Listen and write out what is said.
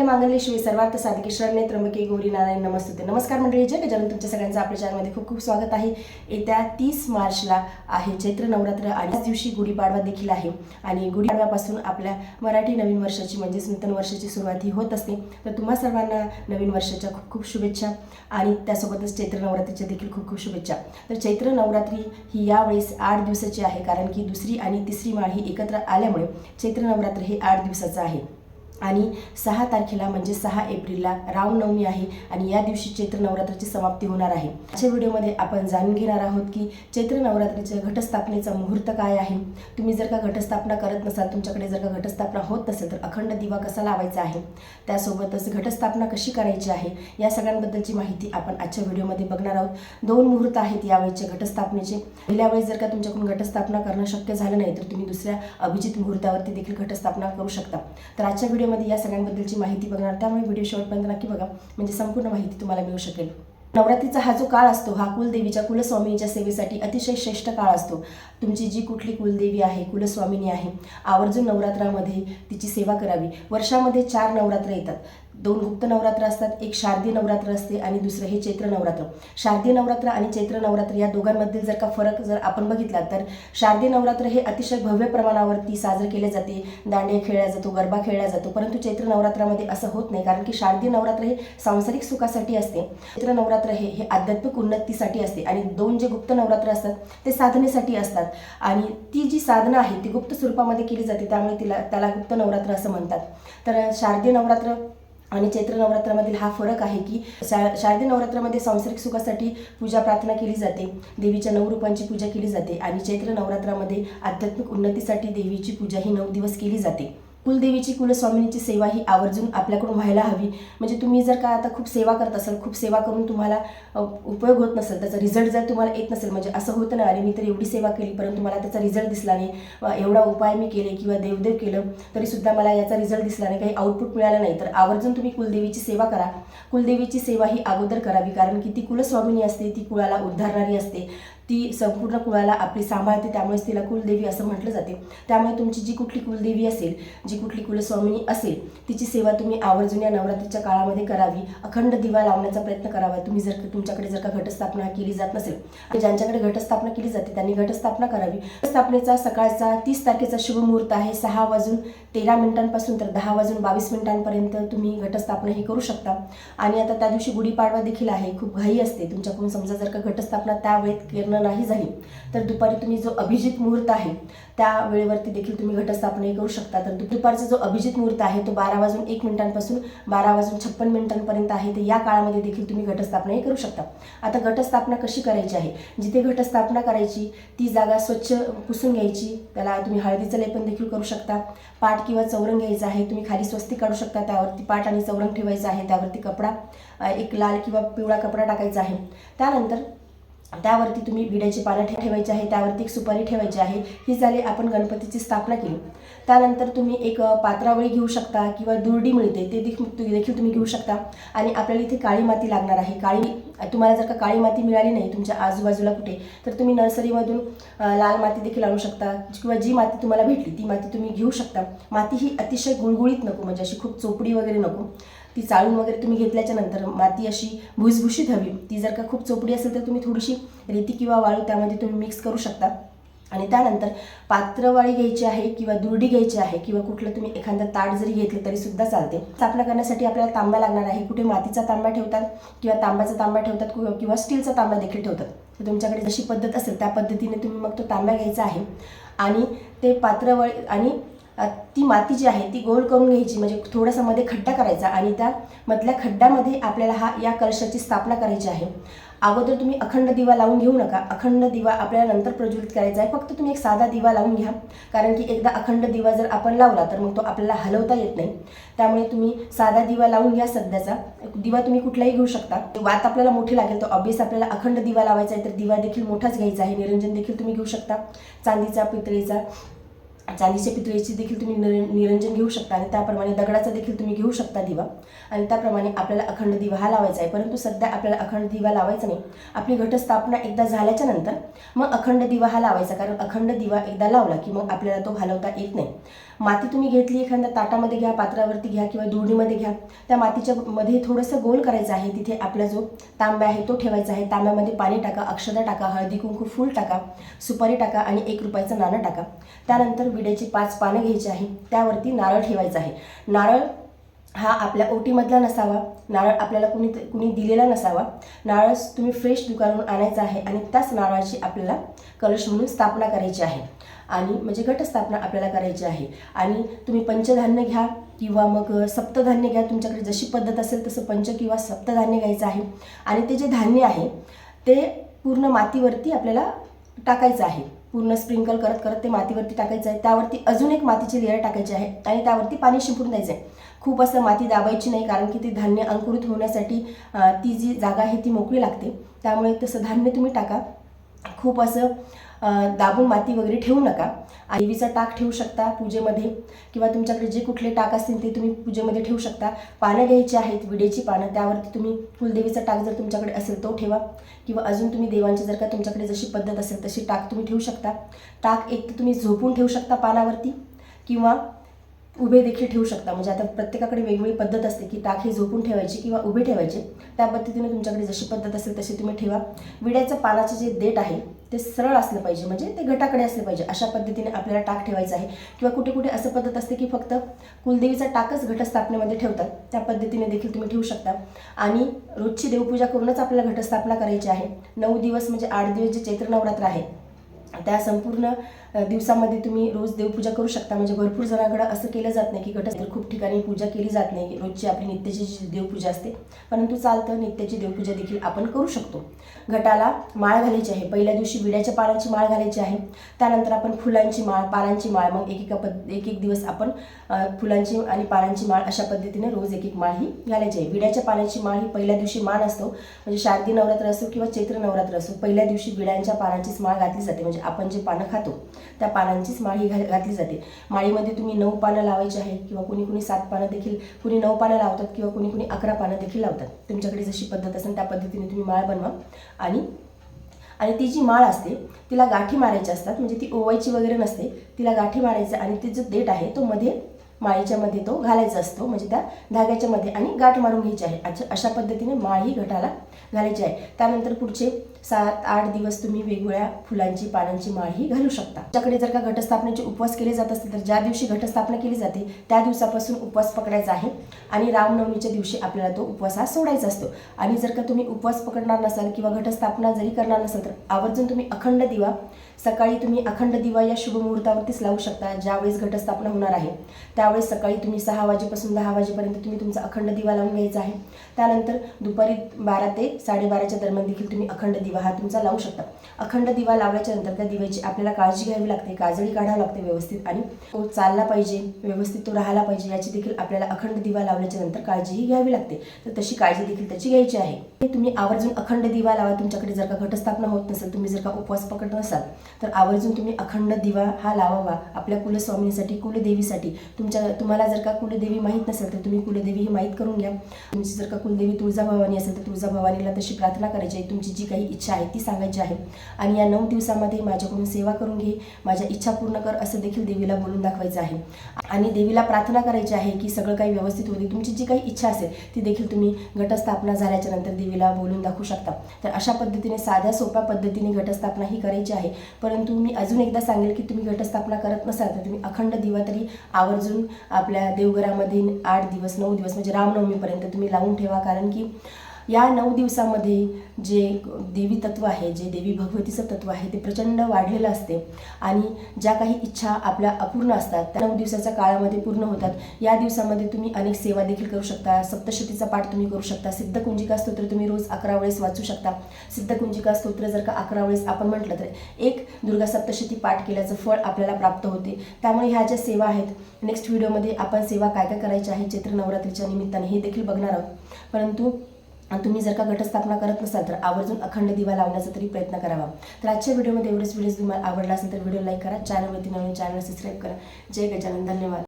मंगल मांगल्य सर्वार्थ साधिके शरणे त्र्यंबके गौरी नारायण नमस्ते नमस्कार मंडळी जय गजानन. तुमच्या सगळ्यांचं आपल्या चॅनलमध्ये खूप खूप स्वागत आहे. येत्या तीस मार्चला आहे चैत्र नवरात्र आणि त्याच दिवशी गुढीपाडवा देखील आहे. आणि गुढीपाडव्यापासून आपल्या मराठी नवीन वर्षाची म्हणजेच नूतन वर्षाची सुरुवात ही होत असते. तर तुम्हा सर्वांना नवीन वर्षाच्या खूप खूप शुभेच्छा आणि त्यासोबतच चैत्र नवरात्रीच्या देखील खूप खूप शुभेच्छा. तर चैत्र नवरात्री ही यावेळेस आठ दिवसाची आहे कारण की दुसरी आणि तिसरी माळ ही एकत्र आल्यामुळे चैत्र नवरात्र हे आठ दिवसाचं आहे. आणि सहा तारखेला म्हणजे सहा एप्रिलला रामनवमी आहे आणि या दिवशी चैत्र नवरात्राची समाप्ती होणार आहे. आजच्या व्हिडिओमध्ये आपण जाणून घेणार आहोत की चैत्र नवरात्रीच्या घटस्थापनेचा मुहूर्त काय आहे. तुम्ही जर का घटस्थापना करत नसाल तुमच्याकडे जर का घटस्थापना होत नसेल तर अखंड दिवा कसा लावायचा आहे? त्यासोबतच घटस्थापना कशी करायची आहे? या सगळ्यांबद्दलची माहिती आपण आजच्या व्हिडिओमध्ये बघणार आहोत. दोन मुहूर्त आहेत यावेळेचे घटस्थापनेचे. पहिल्या वेळेस जर का तुमच्याकडून घटस्थापना करणं शक्य झालं नाही तर तुम्ही दुसऱ्या अभिजित मुहूर्तावरती देखील घटस्थापना करू शकता. तर आजच्या व्हिडिओ व्हिडिओमध्ये या सगळ्यांबद्दलची माहिती बघणार त्यामुळे व्हिडिओ शेवटपर्यंत नक्की बघा. म्हणजे संपूर्ण माहिती तुम्हाला मिळू शकेल. नवरात्रीचा हा जो काळ असतो हा कुलदेवीच्या कुलस्वामिनीच्या सेवेसाठी अतिशय श्रेष्ठ काळ असतो. तुमची जी कुठली कुलदेवी आहे कुलस्वामिनी आहे आवर्जून नवरात्रामध्ये तिची सेवा करावी. वर्षामध्ये चार नवरात्र येतात. दोन गुप्त नवरात्र असतात एक शारदीय नवरात्र असते आणि दुसरं हे चैत्र नवरात्र. शारदीय नवरात्र आणि चैत्र नवरात्र या दोघांमधील जर का फरक जर आपण बघितला तर शारदीय नवरात्र हे अतिशय भव्य प्रमाणावरती साजरे केले जाते. दांडिया खेळला जातो गरबा खेळला जातो परंतु चैत्र नवरात्रामध्ये असं होत नाही कारण की शारदीय नवरात्र हे सांसारिक सुखासाठी असते. चैत्र नवरात्र हे हे आध्यात्मिक उन्नतीसाठी असते आणि दोन जे गुप्त नवरात्र असतात ते साधनेसाठी असतात. आणि ती जी साधना आहे ती गुप्त स्वरूपामध्ये केली जाते त्यामुळे तिला त्याला गुप्त नवरात्र असं म्हणतात. तर शारदीय नवरात्र आणि चैत्र नवरात्रामधील हा फरक आहे की शा शारदीय नवरात्रामध्ये सांसारिक सुखासाठी पूजा प्रार्थना केली जाते. देवीच्या नऊ रूपांची पूजा केली जाते आणि चैत्र नवरात्रामध्ये आध्यात्मिक उन्नतीसाठी देवीची पूजा ही नऊ दिवस केली जाते. कुलदेवीची कुलस्वामिनीची सेवा ही आवर्जून आपल्याकडून व्हायला हवी. म्हणजे तुम्ही जर का आता खूप सेवा करत असाल खूप सेवा करून तुम्हाला उपयोग होत नसेल त्याचा रिझल्ट जर तुम्हाला येत नसेल म्हणजे असं होतं ना अरे मी तर एवढी सेवा केली परंतु मला त्याचा रिझल्ट दिसला नाही. एवढा उपाय मी केले किंवा देवदेव केलं तरीसुद्धा मला याचा रिझल्ट दिसला नाही काही आउटपुट मिळाला नाही. तर आवर्जून तुम्ही कुलदेवीची सेवा करा. कुलदेवीची सेवा ही अगोदर करावी कारण की ती कुलस्वामिनी असते ती कुळाला उद्धारणारी असते. ती संपूर्ण कुळाला आपली सांभाळते त्यामुळेच तिला कुलदेवी असं म्हटलं जाते. त्यामुळे तुमची जी कुठली कुलदेवी असेल जी कुठली कुलस्वामिनी असेल तिची सेवा तुम्ही आवर्जून या नवरात्रीच्या काळामध्ये करावी. अखंड दिवा लावण्याचा प्रयत्न करावा. तुम्ही जर तुमच्याकडे जर का घटस्थापना केली जात नसेल तर ज्यांच्याकडे घटस्थापना केली जाते त्यांनी घटस्थापना करावी. स्थापनेचा सकाळचा तीस तारखेचा शुभ मुहूर्त आहे. सहा वाजून तेरा मिनिटांपासून तर दहा वाजून बावीस मिनिटांपर्यंत तुम्ही घटस्थापना ही करू शकता. आणि आता त्या दिवशी गुढीपाडवा देखील आहे. खूप घाई असते. तुमच्याकडून समजा जर का घटस्थापना त्यावेळेत करणं नाही झाली. तर दुपारी तुम्ही जो अभिजित मुहूर्त आहे त्या वेळेवरती देखील तुम्ही घटस्थापनाही करू शकता. तर दुपारचा जो अभिजित मुहूर्त आहे तो बारा वाजून एक मिनिटांपासून बारा वाजून छप्पन मिनिटांपर्यंत आहे. तर या काळामध्ये देखील तुम्ही घटस्थापनाही करू शकता. आता घटस्थापना कशी करायची आहे? जिथे घटस्थापना करायची ती जागा स्वच्छ पुसून घ्यायची. त्याला तुम्ही हळदीचं लेपन देखील करू शकता. पाट किंवा चौरंग घ्यायचं आहे तुम्ही खाली स्वस्ती काढू शकता. त्यावरती पाट आणि चौरंग ठेवायचं आहे. त्यावरती कपडा एक लाल किंवा पिवळा कपडा टाकायचा आहे. त्यानंतर त्यावरती तुम्ही विड्याची पानं ठेवायची आहे त्यावरती एक सुपारी ठेवायची आहे. ही झाली आपण गणपतीची स्थापना केली. त्यानंतर तुम्ही एक पात्रावळी घेऊ शकता किंवा दुर्डी मिळते ते देखील देखील तुम्ही घेऊ शकता. आणि आपल्याला इथे काळी माती लागणार आहे. काळी तुम्हाला जर का काळी माती मिळाली नाही तुमच्या आजूबाजूला कुठे तर तुम्ही नर्सरीमधून लाल माती देखील आणू शकता किंवा जी माती तुम्हाला भेटली ती माती तुम्ही घेऊ शकता. माती ही अतिशय गुळगुळीत नको म्हणजे अशी खूप चोपडी वगैरे नको. ती चाळून वगैरे तुम्ही घेतल्याच्या नंतर माती अशी भुसभुशीत हवी. ती जर का खूप चोपडी असेल तर तुम्ही थोडीशी रेती किंवा वाळू त्यामध्ये तुम्ही मिक्स करू शकता. आणि त्यानंतर पात्रवाळी घ्यायची आहे किंवा दुर्डी घ्यायची आहे किंवा कुठलं तुम्ही एखादं ताट जरी घेतलं तरी सुद्धा चालते. स्थापना करण्यासाठी आपल्याला तांबा लागणार आहे. कुठे मातीचा तांबा ठेवतात किंवा तांब्याचा तांबा ठेवतात किंवा- स्टीलचा तांबा देखील ठेवतात. तर तुमच्याकडे जशी पद्धत असेल त्या पद्धतीने तुम्ही मग तो तांब्या घ्यायचा आहे. आणि ते पात्रवळी आणि ती माती जी आहे ती गोल करून घ्यायची म्हणजे थोडासा मध्ये खड्डा करायचा आणि त्या मधल्या खड्ड्यामध्ये आपल्याला हा या कलशाची स्थापना करायची आहे. अगोदर तुम्ही अखंड दिवा लावून घेऊ नका. अखंड दिवा आपल्याला नंतर प्रज्वलित करायचा आहे. फक्त तुम्ही एक साधा दिवा लावून घ्या. कारण की एकदा अखंड दिवा जर आपण लावला तर मग तो आपल्याला हलवता येत नाही. त्यामुळे तुम्ही साधा दिवा लावून घ्या सध्याचा. दिवा तुम्ही कुठलाही घेऊ शकता. वात आपल्याला मोठी लागेल तर ऑब्वियस आपल्याला अखंड दिवा लावायचा आहे तर दिवा देखील मोठाच घ्यायचा आहे. निरंजन देखील तुम्ही घेऊ शकता. चांदीचा पितळीचा चांदीच्या पितळेची देखील तुम्ही निर निरंजन घेऊ शकता आणि त्याप्रमाणे दगडाचा देखील तुम्ही घेऊ शकता दिवा. आणि त्याप्रमाणे आपल्याला अखंड दिवा हा लावायचा आहे. परंतु सध्या आपल्याला अखंड दिवा लावायचा नाही. आपली घटस्थापना एकदा झाल्याच्यानंतर मग अखंड दिवा हा लावायचा. कारण अखंड दिवा एकदा लावला की मग आपल्याला तो हलवता येत नाही. माती तुम्ही घेतली एखाद्या ताटामध्ये घ्या पात्रावरती घ्या किंवा दुर्डीमध्ये घ्या. त्या मातीच्या मध्ये थोडंसं गोल करायचं आहे. तिथे आपला जो तांब्या आहे तो ठेवायचा आहे. तांब्यामध्ये पाणी टाका अक्षदा टाका हळदी कुंकू फूल टाका सुपारी टाका आणि एक रुपयाचं नाणं टाका. त्यानंतर विड्याची पाच पानं घ्यायची आहे त्यावरती नारळ ठेवायचं आहे. नारळ हा आपल्या ओटीमधला नसावा नारळ आपल्याला कुणी कुणी दिलेला नसावा. नारळ तुम्ही फ्रेश दुकानातून आणायचा आहे आणि त्याच नारळाची आपल्याला कलश म्हणून स्थापना करायची आहे. आणि म्हणजे घटस्थापना आपल्याला करायची आहे. आणि तुम्ही पंचधान्य घ्या किंवा मग सप्तधान्य घ्या तुमच्याकडे जशी पद्धत असेल तसं पंच किंवा सप्तधान्य घ्यायचं आहे. आणि ते जे धान्य आहे ते पूर्ण मातीवरती आपल्याला टाकायचं आहे. पूर्ण स्प्रिंकल करत करत ते मातीवरती टाकायचं आहे. त्यावरती अजून एक मातीची लेअर टाकायची आहे आणि त्यावरती पाणी शिंपून द्यायचं आहे खूप असं माती दाबायची नाही कारण की ते धान्य अंकुरित होण्यासाठी ती जी जागा आहे ती मोकळी लागते. त्यामुळे तसं धान्य तुम्ही टाका. खूप असं दाबून माती वगैरे ठेवू नका. देवीचा टाक ठेवू शकता पूजेमध्ये किंवा तुमच्याकडे जे कुठले टाक असतील ते तुम्ही पूजेमध्ये ठेवू शकता. पानं घ्यायची आहेत विडेची पानं त्यावरती तुम्ही कुलदेवीचा टाक जर तुमच्याकडे असेल तो ठेवा. किंवा अजून तुम्ही देवांची जर का तुमच्याकडे जशी पद्धत असेल तशी टाक तुम्ही ठेवू शकता. टाक एक तर तुम्ही झोपून ठेवू शकता पानावरती किंवा उभे देखील ठेवू शकता. म्हणजे आता प्रत्येकाकडे वेगवेगळी पद्धत असते की टाक हे झोपून ठेवायची किंवा उभे ठेवायचे. त्या पद्धतीने तुमच्याकडे जशी पद्धत असेल तशी तुम्ही ठेवा. विड्याचं पानाचे जे देठ आहे ते सरळ असलं पाहिजे म्हणजे ते गटाकडे असलं पाहिजे. अशा पद्धतीने आपल्याला टाक ठेवायचा आहे. किंवा कुठे कुठे असं पद्धत असते की फक्त कुलदेवीचा टाकच घटस्थापनेमध्ये ठेवतात. त्या पद्धतीने देखील तुम्ही ठेवू शकता. आणि रोजची देवपूजा करूनच आपल्याला घटस्थापना करायची आहे. नऊ दिवस म्हणजे आठ दिवस जे चैत्र नवरात्र आहे त्या संपूर्ण दिवसामध्ये तुम्ही रोज देवपूजा करू शकता. म्हणजे भरपूर जणांकडे असं केलं जात नाही की घट खूप ठिकाणी पूजा केली जात नाही. रोजची आपली नित्याची जी देवपूजा असते परंतु चालतं नित्याची देवपूजा देखील आपण करू शकतो. घटाला माळ घालायची आहे. पहिल्या दिवशी विड्याच्या पानांची माळ घालायची आहे. त्यानंतर आपण फुलांची माळ पानांची माळ मग एक एका पद एक एक दिवस आपण फुलांची आणि पानांची माळ अशा पद्धतीने रोज एक एक माळ ही घालायची आहे. विड्याच्या पानांची माळ ही पहिल्या दिवशी मान असतो. म्हणजे शारदी नवरात्र असो किंवा चैत्र नवरात्र असो पहिल्या दिवशी विड्यांच्या पानांचीच माळ घातली जाते. म्हणजे आपण जे पानं खातो त्या पानांचीच माळ ही घा घातली जाते. माळीमध्ये तुम्ही नऊ पानं लावायची आहे किंवा कुणी कुणी सात पानं देखील कुणी नऊ पानं लावतात किंवा कुणी कुणी अकरा पानं देखील लावतात. तुमच्याकडे जशी पद्धत असेल त्या पद्धतीने तुम्ही माळ बनवा. आणि आणि ती जी माळ असते तिला गाठी मारायची असतात. म्हणजे ती ओवायची वगैरे नसते. तिला गाठी मारायचं आणि ते जो देठ आहे तो मध्ये माळीच्यामध्ये तो घालायचा असतो. म्हणजे त्या धाग्याच्यामध्ये आणि गाठ मारून घ्यायची आहे. अशा अशा पद्धतीने माळ ही घटाला घालायची आहे. त्यानंतर पुढचे सात आठ दिवस तुम्ही वेगवेगळ्या फुलांची पानांची माळ ही घालू शकता. त्याकडे जर का घटस्थापनेचे उपवास केले जात असतील तर ज्या दिवशी घटस्थापना केली जाते त्या दिवसापासून उपवास पकडायचा आहे. आणि रामनवमीच्या दिवशी आपल्याला तो उपवास हा सोडायचा असतो. आणि जर का तुम्ही उपवास पकडणार नसाल किंवा घटस्थापना जरी करणार नसाल तर आवर्जून तुम्ही अखंड दिवा सकाळी तुम्ही अखंड दिवा या शुभ मुहूर्तावरतीच लावू शकता ज्यावेळेस घटस्थापना होणार आहे. त्यावेळेस सकाळी तुम्ही सहा वाजेपासून दहा वाजेपर्यंत तुम्ही तुमचा अखंड दिवा लावून घ्यायचा आहे. त्यानंतर दुपारी बारा ते साडेबाराच्या दरम्यान देखील तुम्ही अखंड दिवा हा तुमचा लावू शकता. अखंड दिवा लावल्याच्या नंतर त्या दिव्याची आपल्याला काळजी घ्यावी लागते काजळी काढावी लागते व्यवस्थित आणि तो चालला पाहिजे व्यवस्थित तो राहायला पाहिजे याची देखील आपल्याला अखंड दिवा लावल्याच्या नंतर काळजीही घ्यावी लागते. तर तशी काळजी देखील त्याची घ्यायची आहे. तुम्ही आवर्जून अखंड दिवा लावा. तुमच्याकडे जर का घटस्थापना होत नसेल तुम्ही जर का उपवास पकडत नसाल तर आवर्जून तुम्ही अखंड दिवा हा लावावा. आपल्या कुलस्वामिनीसाठी कुलदेवीसाठी. तुमच्या तुम्हाला जर का कुलदेवी माहीत नसेल तर तुम्ही कुलदेवी ही माहीत करून घ्या. तुमची जर का कुलदेवी तुळजाभवानी असेल तर तुळजाभवानीला तशी प्रार्थना करायची आहे. तुमची जी काही इच्छा आहे ती सांगायची आहे. आणि या नऊ दिवसामध्ये माझ्याकडून सेवा करून घे. माझ्या इच्छा पूर्ण कर असं देखील देवीला बोलून दाखवायचं आहे. आणि देवीला प्रार्थना करायची आहे की सगळं काही व्यवस्थित होते तुमची जी काही इच्छा असेल ती देखील तुम्ही घटस्थापना झाल्याच्यानंतर देवी देवीला बोलून दाखवू शकता. तर अशा पद्धतीने साध्या सोप्या पद्धतीने घटस्थापना ही करायची आहे. परंतु मी अजून एकदा सांगेल की तुम्ही घटस्थापना करत नसाल तर तुम्ही अखंड दिवा तरी आवर्जून आपल्या देवघरामध्ये आठ दिवस नऊ दिवस म्हणजे रामनवमीपर्यंत तुम्ही लावून ठेवा. कारण की या नऊ दिवसामध्ये जे देवी तत्व आहे जे देवी भगवतीचं तत्व आहे ते प्रचंड वाढलेलं असते. आणि ज्या काही इच्छा आपल्या अपूर्ण असतात त्या नऊ दिवसाच्या काळामध्ये पूर्ण होतात. या दिवसामध्ये तुम्ही अनेक सेवा देखील करू शकता. सप्तशतीचा पाठ तुम्ही करू शकता. सिद्धकुंजिका स्तोत्र तुम्ही रोज अकरा वेळेस वाचू शकता. सिद्धकुंजिका स्तोत्र जर का अकरा वेळेस आपण म्हटलं तर एक दुर्गा सप्तशती पाठ केल्याचं फळ आपल्याला प्राप्त होते. त्यामुळे ह्या ज्या सेवा आहेत नेक्स्ट व्हिडिओमध्ये आपण सेवा काय काय करायच्या आहे चैत्र नवरात्रीच्या निमित्ताने हे देखील बघणार आहोत. परंतु तुम्ही जर का घटस्थापना करत नसाल तर आवर्जून अखंड दिवा लावण्याचा तरी प्रयत्न करावा. तर आजच्या व्हिडिओमध्ये एवढेच. व्हिडिओज तुम्हाला आवडला असेल तर व्हिडिओ लाईक करा चॅनलवरती नवीन चॅनल सबस्क्राईब करा. जय गजानन. धन्यवाद.